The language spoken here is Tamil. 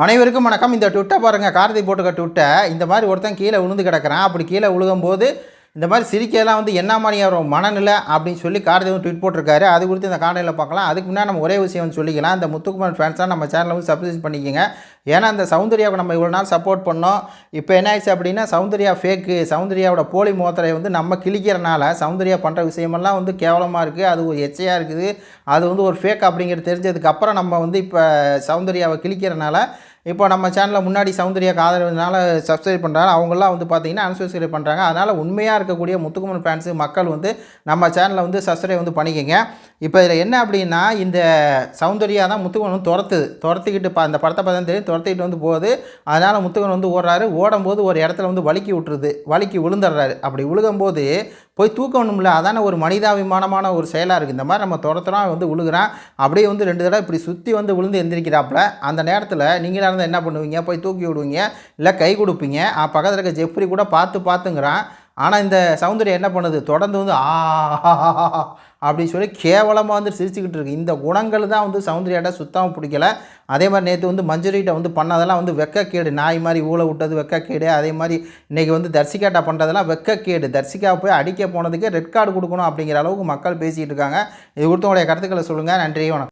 அனைவருக்கும் வணக்கம். இந்த ட்விட்டை பாருங்கள் கார்த்திக் போட்டுக்க ட்விட்டை இந்த மாதிரி ஒருத்தன் கீழே விழுந்து கிடக்குறான். அப்படி கீழே விழுகும்போது இந்த மாதிரி சிரிக்கையெல்லாம் வந்து என்ன மாதிரியா மனநிலை அப்படின்னு சொல்லி கார்த்திக் ட்வீட் போட்டிருக்காரு. அது குறித்து இந்த காணொலியில் பார்க்கலாம். அதுக்கு முன்னாடி நம்ம ஒரே விஷயம் வந்து சொல்லிக்கலாம். இந்த முத்துக்குமார் ஃபேன்ஸாக நம்ம சேனலை வந்து சப்ஸ்கிரைப் பண்ணிக்கோங்க. ஏன்னா இந்த சௌந்தர்யாவை நம்ம இவ்வளோ நாள் சப்போர்ட் பண்ணோம். இப்போ என்ன ஆயிடுச்சு அப்படின்னா சௌந்தர்யா ஃபேக்கு சௌந்தர்யாவோட போலி மோத்திரையை வந்து நம்ம கிழிக்கிறனால சௌந்தர்யா பண்ணுற விஷயமெல்லாம் வந்து கேவலமாக இருக்குது அது ஒரு எச்சையாக இருக்குது. அது வந்து ஒரு ஃபேக் அப்படிங்கிறது தெரிஞ்சதுக்கப்புறம் நம்ம வந்து இப்போ சௌந்தர்யாவை கிழிக்கிறனால இப்போ நம்ம சேனலில் முன்னாடி சௌந்தர்யாக்கு ஆதரவுனால சப்ஸ்கிரைப் பண்ணுறாங்க அவங்களாம் வந்து பார்த்தீங்கன்னா அன்சப்ஸ்கிரைப் பண்ணுறாங்க அதனால் உண்மையாக இருக்கக்கூடிய முத்துக்குமன் ஃபேன்ஸு மக்கள் வந்து நம்ம சேனலில் வந்து சப்ஸ்கிரைப் வந்து பண்ணிக்கோங்க. இப்போ இதில் என்ன அப்படின்னா இந்த சௌந்தர்யா தான் முத்துக்குமன் வந்து துரத்துது. துரத்திக்கிட்டு பா அந்த படத்தை பார்த்தா தெரியும். துரத்திக்கிட்டு வந்து போகுது. அதனால் முத்துக்குமன் வந்து ஓடுறாரு. ஓடும்போது ஒரு இடத்துல வந்து வலுக்கி விட்டுருது. வலுக்கி விழுந்துடுறாரு. அப்படி விழுகும்போது போய் தூக்கணும்ல அதான ஒரு மனிதாபிமானமான ஒரு செயலாக இருக்குது இந்த மாதிரி நம்ம துரத்துறோம் வந்து விழுகிறான். அப்படியே வந்து ரெண்டு தடவை இப்படி சுற்றி வந்து விழுந்து எந்திரிக்கிறாப்புல. அந்த நேரத்தில் நீங்களாக இருந்தால் என்ன பண்ணுவீங்க? போய் தூக்கி விடுவீங்க. இல்லை கை கொடுப்பீங்க. பக்கத்தில் இருக்க ஜெஃப்ரி கூட பார்த்து பார்த்துங்கிறான். ஆனால் இந்த சௌந்தர்யம் என்ன பண்ணுது? தொடர்ந்து வந்து ஆ அப்படின்னு சொல்லி கேவலமாக வந்து சிரிச்சுக்கிட்டு இருக்கு. இந்த குணங்கள் தான் வந்து சௌந்தர்யாட்ட சுத்தமாக பிடிக்கல. அதே மாதிரி நேற்று வந்து மஞ்சுரிகிட்ட வந்து பண்ணதெல்லாம் வந்து வெக்கக்கேடு. நாய் மாதிரி ஊழ விட்டது வெக்கக்கேடு. அதே மாதிரி இன்றைக்கி வந்து தர்சிகாட்டா பண்ணுறதெல்லாம் வெக்கக்கேடு. தர்சிகா போய் அடிக்க போனதுக்கே ரெட் கார்டு கொடுக்கணும் அப்படிங்கிற அளவுக்கு மக்கள் பேசிகிட்டு இருக்காங்க. இது கொடுத்தவங்களுடைய கருத்துக்களை சொல்லுங்கள் நன்றி வணக்கம்.